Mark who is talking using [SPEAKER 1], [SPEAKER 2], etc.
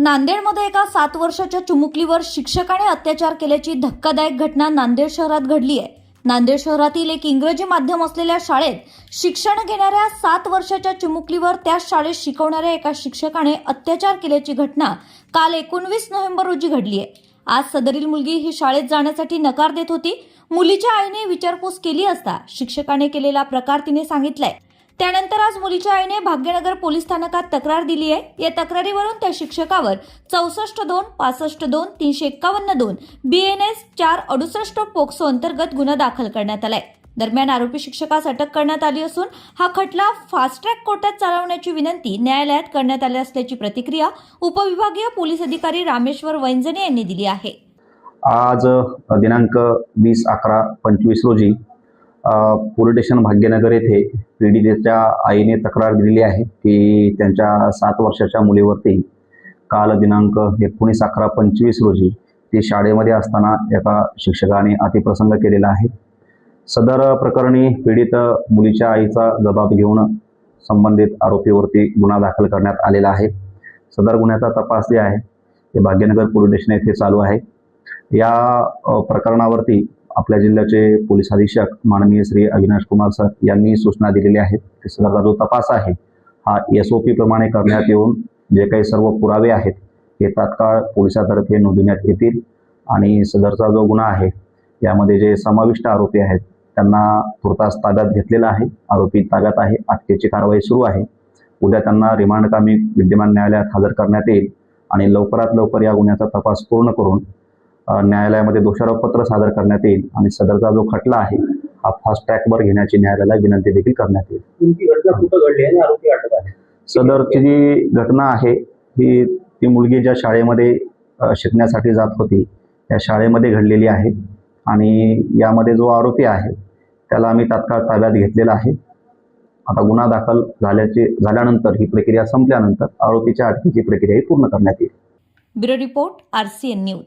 [SPEAKER 1] नांदेडमध्ये एका सात वर्षाच्या चिमुकलीवर शिक्षकाने अत्याचार केल्याची धक्कादायक घटना नांदेड शहरात घडली आहे. नांदेड शहरातील एक इंग्रजी माध्यम असलेल्या शाळेत शिक्षण घेणाऱ्या सात वर्षाच्या चिमुकलीवर त्याच शाळेत शिकवणाऱ्या एका शिक्षकाने अत्याचार केल्याची घटना काल एकोणवीस नोव्हेंबर रोजी घडली आहे. आज सदरील मुलगी ही शाळेत जाण्यासाठी नकार देत होती. मुलीच्या आईने विचारपूस केली असता शिक्षकाने केलेला प्रकार तिने सांगितलाय. त्यानंतर आज मुलीच्या आईने भाग्यनगर पोलीस स्थानकात तक्रार दिली आहे. या तक्रारीवरून त्या शिक्षकावर चौसष्ट दोन पासष्ट दोन तीनशे एक्कावन्न दोन बी एन एस चार अडुसष्ट पोक्सो अंतर्गत गुन्हा दाखल करण्यात आलाय. दरम्यान आरोपी शिक्षकास अटक करण्यात आली असून हा खटला फास्ट ट्रॅक कोर्टात चालवण्याची विनंती न्यायालयात करण्यात आली असल्याची प्रतिक्रिया उपविभागीय पोलीस अधिकारी रामेश्वर वैंजने यांनी दिली आहे.
[SPEAKER 2] आज दिनांक वीस अकरा पंचवीस रोजी पोलीस स्टेशन भाग्यनगर येथे पीडितेच्या आईने तक्रार दिलेली आहे की त्यांच्या सात वर्षाच्या मुलीवरती काल दिनांक एकोणीस अकरा पंचवीस रोजी ती शाळेमध्ये असताना एका शिक्षकाने अतिप्रसंग केलेला आहे. सदर प्रकरणी पीडित मुलीच्या आईचा जबाब घेऊन संबंधित आरोपीवरती गुन्हा दाखल करण्यात आलेला आहे. सदर गुन्ह्याचा तपास जे आहे. ते भाग्यनगर पोलीस स्टेशन येथे चालू आहे. या प्रकरणावरती आपल्या जिल्ह्याचे पोलीस अधीक्षक माननीय श्री अविनाश कुमार सर यांनी सूचना दिलेल्या आहेत की सदरचा जो तपास आहे हा एस ओ पी प्रमाणे करण्यात येऊन जे काही सर्व पुरावे आहेत हे तात्काळ पोलिसातर्फे नोंदविण्यात येतील. आणि सदरचा जो गुन्हा आहे यामध्ये जे समाविष्ट आरोपी आहेत त्यांना तुर्तास ताब्यात घेतलेला आहे. आरोपी ताब्यात आहे. अटकेची कारवाई सुरू आहे. उद्या त्यांना रिमांड कामी विद्यमान न्यायालयात हजर करण्यात येईल. आणि लवकरात लवकर या गुन्ह्याचा तपास पूर्ण करून न्यायालयामध्ये दोषारोपपत्र सादर करण्यात येईल आणि सदरचा जो खटला आहे हा फास्ट ट्रॅकवर घेण्याची न्यायालयाला विनंती देखील करण्यात येईल.
[SPEAKER 3] तुमची घटना कुठं घडली आहे आणि आरोपी अटक आहे?
[SPEAKER 2] सदरची जी घटना आहे ही ती मुलगी ज्या शाळेमध्ये शिकण्यासाठी जात होती त्या शाळेमध्ये घडलेली आहे आणि यामध्ये जो आरोपी आहे त्याला आम्ही तात्काळ ताब्यात घेतलेला आहे. आता गुन्हा दाखल झाल्याचे झाल्यानंतर ही प्रक्रिया संपल्यानंतर आरोपीच्या अटकेची प्रक्रिया ही पूर्ण करण्यात येईल.
[SPEAKER 1] Bureau report R C N news.